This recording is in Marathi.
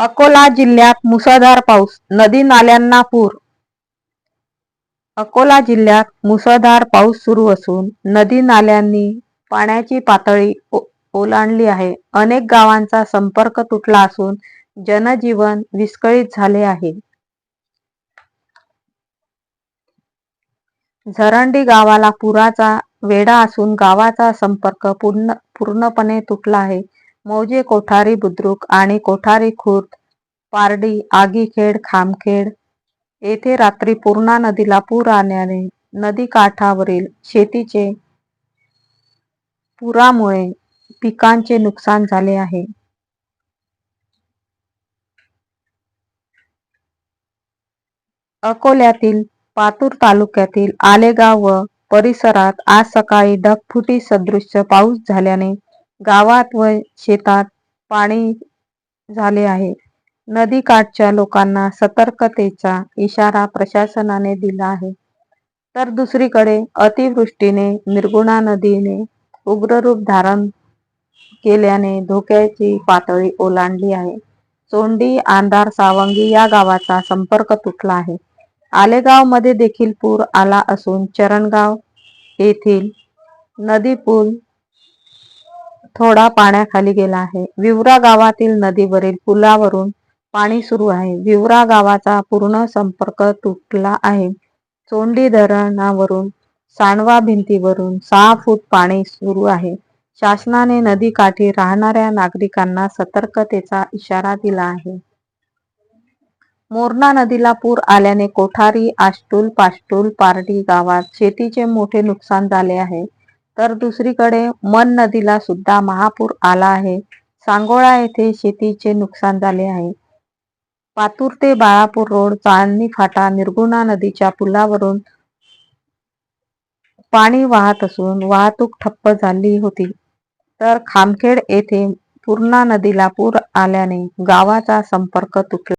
अकोला जिल्ह्यात मुसळधार पाऊस नदी नाल्यांना पूर. अकोला जिल्ह्यात मुसळधार पाऊस सुरू असून नदी नाल्यांनी पाण्याची पातळी ओलांडली आहे. अनेक गावांचा संपर्क तुटला असून जनजीवन विस्कळीत झाले आहे. झरंडी गावाला पुराचा वेढा असून गावाचा संपर्क पूर्ण पूर्णपणे तुटला आहे. मौजे कोठारी बुद्रुक आणि कोठारी खुर्द पारडी आगीखेड खामखेड येथे रात्री पूर्णा नदीला पूर आल्याने नदीकाठावरील शेतीचे पुरामुळे पिकांचे नुकसान झाले आहे. अकोल्यातील पातूर तालुक्यातील आलेगाव व परिसरात आज सकाळी ढगफुटी सदृश्य पाऊस झाल्याने गावात व शेतात पाणी झाले आहे. नदीकाठच्या लोकांना सतर्कतेचा इशारा प्रशासनाने दिला आहे. तर दुसरीकडे अतिवृष्टीने निर्गुणा नदीने उग्र रूप धारण केल्याने धोक्याची पातळी ओलांडली आहे. चोंडी आंधार सावंगी या गावाचा संपर्क तुटला आहे. आलेगावमध्ये देखील पूर आला असून चरणगाव येथील नदी पूल थोडा पाण्याखाली गेला आहे. विवरा गावातील नदीवरील पुलावरून पाणी सुरू आहे. विवरा गावाचा पूर्ण संपर्क तुटला आहे. चोंडी धरणावरून सांडवा भिंतीवरून सहा फूट पाणी सुरू आहे. शासनाने नदीकाठी राहणाऱ्या नागरिकांना सतर्कतेचा इशारा दिला आहे. मोरणा नदीला पूर आल्याने कोठारी आष्टूल पाष्टूल पारडी गावात शेतीचे मोठे नुकसान झाले आहे. तर दुसरीकडे मन नदीला सुद्धा महापूर आला आहे. सांगोळा येथे शेतीचे नुकसान झाले आहे. पातूर ते बाळापूर रोड चांदणी फाटा निर्गुणा नदीच्या पुलावरून पाणी वाहत असून वाहतूक ठप्प झाली होती. तर खामखेड येथे पूर्णा नदीला पूर आल्याने गावाचा संपर्क तुटला.